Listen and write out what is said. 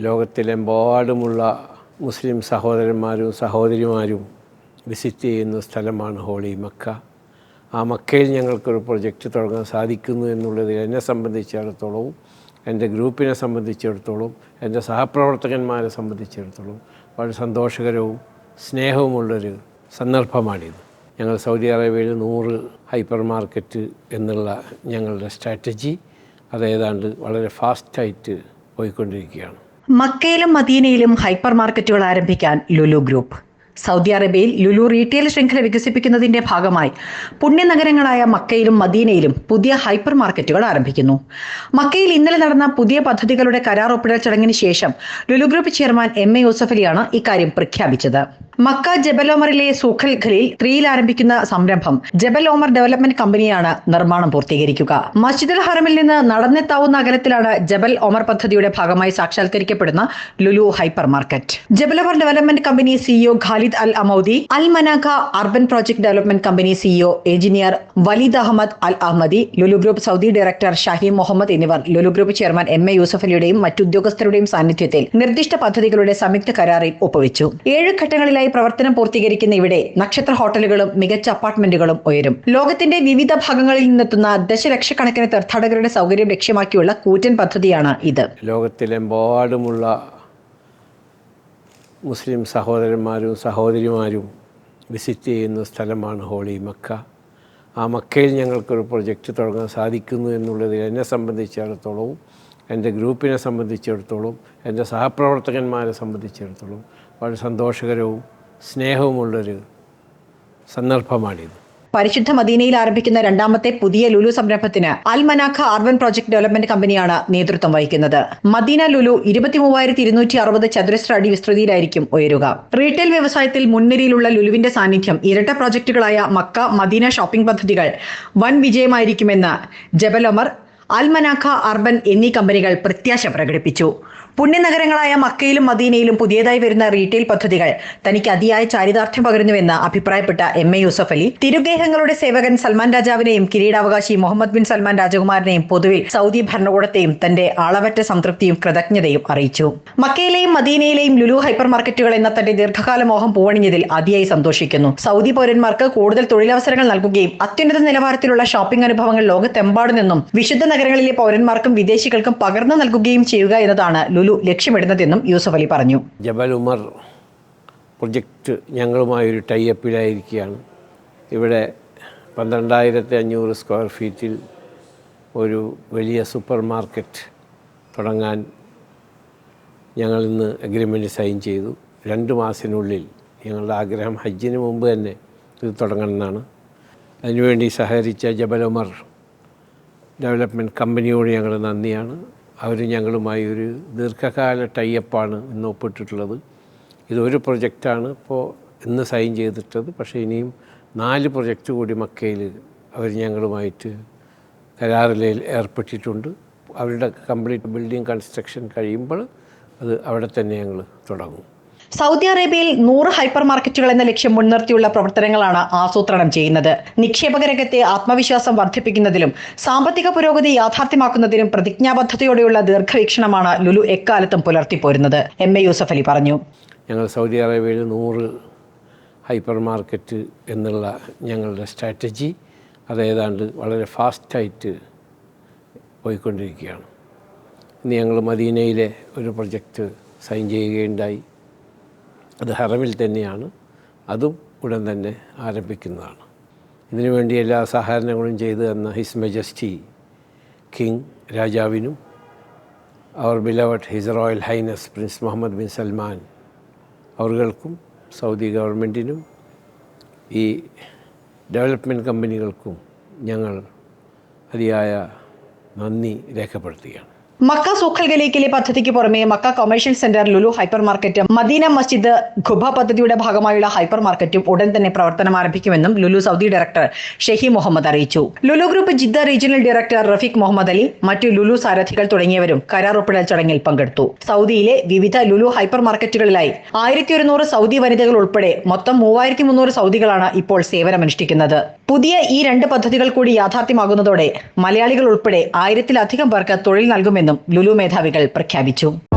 ലോകത്തിലെമ്പാടുമുള്ള മുസ്ലിം സഹോദരന്മാരും സഹോദരിമാരും വിസിറ്റ് ചെയ്യുന്ന സ്ഥലമാണ് ഹോളി മക്ക. ആ മക്കയിൽ ഞങ്ങൾക്കൊരു പ്രൊജക്റ്റ് തുടങ്ങാൻ സാധിക്കുന്നു എന്നുള്ളത് എന്നെ സംബന്ധിച്ചിടത്തോളവും എന്റെ ഗ്രൂപ്പിനെ സംബന്ധിച്ചിടത്തോളം എന്റെ സഹപ്രവർത്തകന്മാരെ സംബന്ധിച്ചിടത്തോളം വളരെ സന്തോഷകരവും സ്നേഹവുമുള്ളൊരു സന്ദർഭമാണിത്. ഞങ്ങൾ സൗദി അറേബ്യയിൽ നൂറ് ഹൈപ്പർ മാർക്കറ്റ് എന്നുള്ള ഞങ്ങളുടെ സ്ട്രാറ്റജി അത് ഏതാണ്ട് വളരെ ഫാസ്റ്റായിട്ട് പോയിക്കൊണ്ടിരിക്കുകയാണ്. മക്കയിലും മദീനയിലും ഹൈപ്പർ മാർക്കറ്റുകൾ ആരംഭിക്കാൻ ലുലു ഗ്രൂപ്പ്. സൗദി അറേബ്യയിൽ ലുലു റീറ്റെയിൽ ശൃംഖല വികസിപ്പിക്കുന്നതിന്റെ ഭാഗമായി പുണ്യനഗരങ്ങളായ മക്കയിലും മദീനയിലും പുതിയ ഹൈപ്പർ മാർക്കറ്റുകൾ ആരംഭിക്കുന്നു. മക്കയിൽ ഇന്നലെ നടന്ന പുതിയ പദ്ധതികളുടെ കരാർ ഒപ്പിടൽ ചടങ്ങിന് ശേഷം Lulu group chairman M A യൂസഫലിയാണ് ഇക്കാര്യം പ്രഖ്യാപിച്ചത്. മക്ക ജബൽ സൂഖൽ ഖലീൽ ത്രീയിൽ ആരംഭിക്കുന്ന സംരംഭം. ജബൽ ഡെവലപ്മെന്റ് കമ്പനിയാണ് നിർമ്മാണം പൂർത്തീകരിക്കുക. മസ്ജിദ് അൽ ഹറമിൽ നിന്ന് നടന്നെത്താവുന്ന അകലത്തിലാണ് ജബൽ ഓമർ പദ്ധതിയുടെ ഭാഗമായി സാക്ഷാത്കരിക്കപ്പെടുന്ന Lulu hypermarket. Jabal Omar development company CEO Khalid Al Amoudi Al Manakha urban project development company CEO engineer Waleed Ahmed Al Ahmadi Lulu group Saudi director Shaheem Muhammad എന്നിവർ Lulu group chairman M A യൂസഫലിയുടെയും മറ്റുദ്യോഗസ്ഥരുടെയും സാന്നിധ്യത്തിൽ നിർദ്ദിഷ്ട പദ്ധതികളുടെ സംയുക്ത കരാറിൽ ഒപ്പുവെച്ചു. ഏഴ് ഘട്ടങ്ങളിലായി പ്രവർത്തനം പൂർത്തീകരിക്കുന്ന ഇവിടെ നക്ഷത്ര ഹോട്ടലുകളും മികച്ച അപ്പാർട്ട്മെന്റുകളും ഉയരും. ലോകത്തിന്റെ വിവിധ ഭാഗങ്ങളിൽ നിന്നെത്തുന്ന ദശലക്ഷക്കണക്കിന് തീർത്ഥാടകരുടെ സൗകര്യം ലക്ഷ്യമാക്കിയുള്ള കൂറ്റൻ പദ്ധതിയാണ് ഇത്. ലോകത്തിലെമ്പാടുമുള്ള മുസ്ലിം സഹോദരന്മാരും സഹോദരിമാരും വിസിറ്റ് ചെയ്യുന്ന സ്ഥലമാണ് ഹോളി മക്ക. ആ മക്കയിൽ ഞങ്ങൾക്കൊരു പ്രൊജക്റ്റ് തുടങ്ങാൻ സാധിക്കുന്നു എന്നുള്ളത് എന്നെ സംബന്ധിച്ചിടത്തോളവും എന്റെ ഗ്രൂപ്പിനെ സംബന്ധിച്ചിടത്തോളം എന്റെ സഹപ്രവർത്തകന്മാരെ സംബന്ധിച്ചിടത്തോളം വളരെ സന്തോഷകരവും സ്നേഹവുമുള്ളൊരു സന്ദർഭമാണിത്. പരിശുദ്ധ മദീനയിൽ ആരംഭിക്കുന്ന രണ്ടാമത്തെ പുതിയ ലുലു സംരംഭത്തിന് അൽമനാഖ അർബൻ പ്രോജക്ട് ഡെവലപ്മെന്റ് കമ്പനിയാണ് നേതൃത്വം വഹിക്കുന്നത്. മദീന ലുലു ഇരുപത്തി മൂവായിരത്തി ഇരുന്നൂറ്റി അറുപത് ചതുരശ്ര അടി വിസ്തൃതിയിലായിരിക്കും ഉയരുക. റീറ്റെയിൽ വ്യവസായത്തിൽ മുൻനിരയിലുള്ള ലുലുവിന്റെ സാന്നിധ്യം ഇരട്ട പ്രോജക്റ്റുകളായ മക്ക മദീന ഷോപ്പിംഗ് പദ്ധതികൾ വൻ വിജയമായിരിക്കുമെന്ന് ജബൽ ഒമർ അൽ മനാഖ അർബൻ എന്നീ കമ്പനികൾ പ്രത്യാശ പ്രകടിപ്പിച്ചു. പുണ്യനഗരങ്ങളായ മക്കയിലും മദീനയിലും പുതിയതായി വരുന്ന റീറ്റെയിൽ പദ്ധതികൾ തനിക്ക് അതിയായ ചാരിതാർത്ഥ്യം പകരുന്നുവെന്ന് അഭിപ്രായപ്പെട്ട എം എ യൂസഫ് അലി. തിരുഗേഹങ്ങളുടെ സേവകൻ സൽമാൻ രാജാവിനെയും കിരീടാവകാശി മുഹമ്മദ് ബിൻ സൽമാൻ രാജകുമാരനെയും പൊതുവിൽ സൗദി ഭരണകൂടത്തെയും തന്റെ ആളവറ്റ സംതൃപ്തിയും കൃതജ്ഞതയും അറിയിച്ചു. മക്കയിലെയും മദീനയിലെയും ലുലു ഹൈപ്പർ മാർക്കറ്റുകൾ എന്ന തന്റെ ദീർഘകാല മോഹം പൂവണിഞ്ഞതിൽ അതിയായി സന്തോഷിക്കുന്നു. സൗദി പൗരന്മാർക്ക് കൂടുതൽ തൊഴിലവസരങ്ങൾ നൽകുകയും അത്യുന്നത നിലവാരത്തിലുള്ള ഷോപ്പിംഗ് അനുഭവങ്ങൾ ലോകത്തെമ്പാടു നിന്നും വിശുദ്ധ നഗരങ്ങളിലെ പൗരന്മാർക്കും വിദേശികൾക്കും പകർന്നു നൽകുകയും ചെയ്യുക എന്നതാണ് ലുലു ലക്ഷ്യമിടുന്നതെന്നും യൂസഫ് അലി പറഞ്ഞു. ജബൽ ഉമർ പ്രൊജക്റ്റ് ഞങ്ങളുമായൊരു ടൈപ്പിലായിരിക്കുകയാണ് ഇവിടെ പന്ത്രണ്ടായിരത്തി അഞ്ഞൂറ് സ്ക്വയർ ഫീറ്റിൽ ഒരു വലിയ സൂപ്പർ മാർക്കറ്റ് തുടങ്ങാൻ ഞങ്ങൾ ഇന്ന് അഗ്രിമെന്റ് സൈൻ ചെയ്തു. രണ്ട് മാസത്തിനുള്ളിൽ ഞങ്ങളുടെ ആഗ്രഹം ഹജ്ജിന് മുമ്പ് തന്നെ ഇത് തുടങ്ങണമെന്നാണ്. അതിനുവേണ്ടി സഹകരിച്ച ജബൽ ഉമർ ഡെവലപ്മെന്റ് കമ്പനിയോട് ഞങ്ങൾ നന്ദിയാണ്. അവർ ഞങ്ങളുമായി ഒരു ദീർഘകാല ടൈപ്പാണ് ഇന്ന് ഒപ്പിട്ടിട്ടുള്ളത്. ഇതൊരു പ്രൊജക്റ്റാണ് ഇപ്പോൾ ഇന്ന് സൈൻ ചെയ്തിട്ടത്. പക്ഷേ ഇനിയും നാല് പ്രൊജക്റ്റ് കൂടി മക്കയിൽ അവർ ഞങ്ങളുമായിട്ട് കരാറിൽ ഏർപ്പെട്ടിട്ടുണ്ട്. അവരുടെ കംപ്ലീറ്റ് ബിൽഡിംഗ് കൺസ്ട്രക്ഷൻ കഴിയുമ്പോൾ അത് അവിടെ തന്നെ ഞങ്ങൾ തുടങ്ങും. സൗദി അറേബ്യയിൽ നൂറ് ഹൈപ്പർ മാർക്കറ്റുകൾ എന്ന ലക്ഷ്യം മുൻനിർത്തിയുള്ള പ്രവർത്തനങ്ങളാണ് ആസൂത്രണം ചെയ്യുന്നത്. നിക്ഷേപക രംഗത്തെ ആത്മവിശ്വാസം വർദ്ധിപ്പിക്കുന്നതിലും സാമ്പത്തിക പുരോഗതി യാഥാർത്ഥ്യമാക്കുന്നതിലും പ്രതിജ്ഞാബദ്ധതയോടെയുള്ള ദീർഘവീക്ഷണമാണ് ലുലു എക്കാലത്തും പുലർത്തിപ്പോരുന്നത് എം എ യൂസഫ് അലി പറഞ്ഞു. ഞങ്ങൾ സൗദി അറേബ്യയിൽ നൂറ് ഹൈപ്പർ മാർക്കറ്റ് എന്നുള്ള ഞങ്ങളുടെ സ്ട്രാറ്റജി അതേതാണ്ട് വളരെ ഫാസ്റ്റായിട്ട് പോയിക്കൊണ്ടിരിക്കുകയാണ്. ഇന്ന് ഞങ്ങൾ മദീനയിലെ ഒരു പ്രൊജക്റ്റ് സൈൻ ചെയ്യുകയുണ്ടായി. അത് ഹറമിൽ തന്നെയാണ്. അതും ഉടൻ തന്നെ ആരംഭിക്കുന്നതാണ്. ഇതിനുവേണ്ടി എല്ലാ സഹകരണങ്ങളും ചെയ്തു തന്ന ഹിസ് മെജസ്റ്റി കിങ് രാജാവിനും അവർ beloved His Royal Highness Prince Mohammed bin Salman അവർക്കും സൗദി ഗവൺമെന്റിനും ഈ ഡെവലപ്മെന്റ് കമ്പനികൾക്കും ഞങ്ങൾ അതിയായ നന്ദി രേഖപ്പെടുത്തുകയാണ്. മക്ക സൂഖൽ ഗലീക്കിലെ പദ്ധതിക്ക് പുറമെ Makkah commercial centre Lulu hyper മാർക്കറ്റും മദീന മസ്ജിദ് ഖുബ പദ്ധതിയുടെ ഭാഗമായുള്ള ഹൈപ്പർ മാർക്കറ്റും ഉടൻ തന്നെ പ്രവർത്തനം ആരംഭിക്കുമെന്നും ലുലു സൗദി ഡയറക്ടർ ഷെഹി മുഹമ്മദ് അറിയിച്ചു. Lulu group Jeddah regional director Rafeeq Muhammad Ali മറ്റു ലുലു സാരഥികൾ തുടങ്ങിയവരും കരാർ ഒപ്പിടൽ ചടങ്ങിൽ പങ്കെടുത്തു. സൗദിയിലെ വിവിധ ലുലു ഹൈപ്പർ മാർക്കറ്റുകളിലായി ആയിരത്തി ഒരുന്നൂറ് സൗദി വനിതകൾ ഉൾപ്പെടെ മൊത്തം മൂവായിരത്തി മുന്നൂറ് സൗദികളാണ് ഇപ്പോൾ സേവനമനുഷ്ഠിക്കുന്നത്. പുതിയ ഈ രണ്ട് പദ്ധതികൾ കൂടി യാഥാർത്ഥ്യമാകുന്നതോടെ മലയാളികൾ ഉൾപ്പെടെ ആയിരത്തിലധികം പേർക്ക് തൊഴിൽ നൽകുമെന്നും ലുലു മേധാവികൾ പ്രഖ്യാപിച്ചു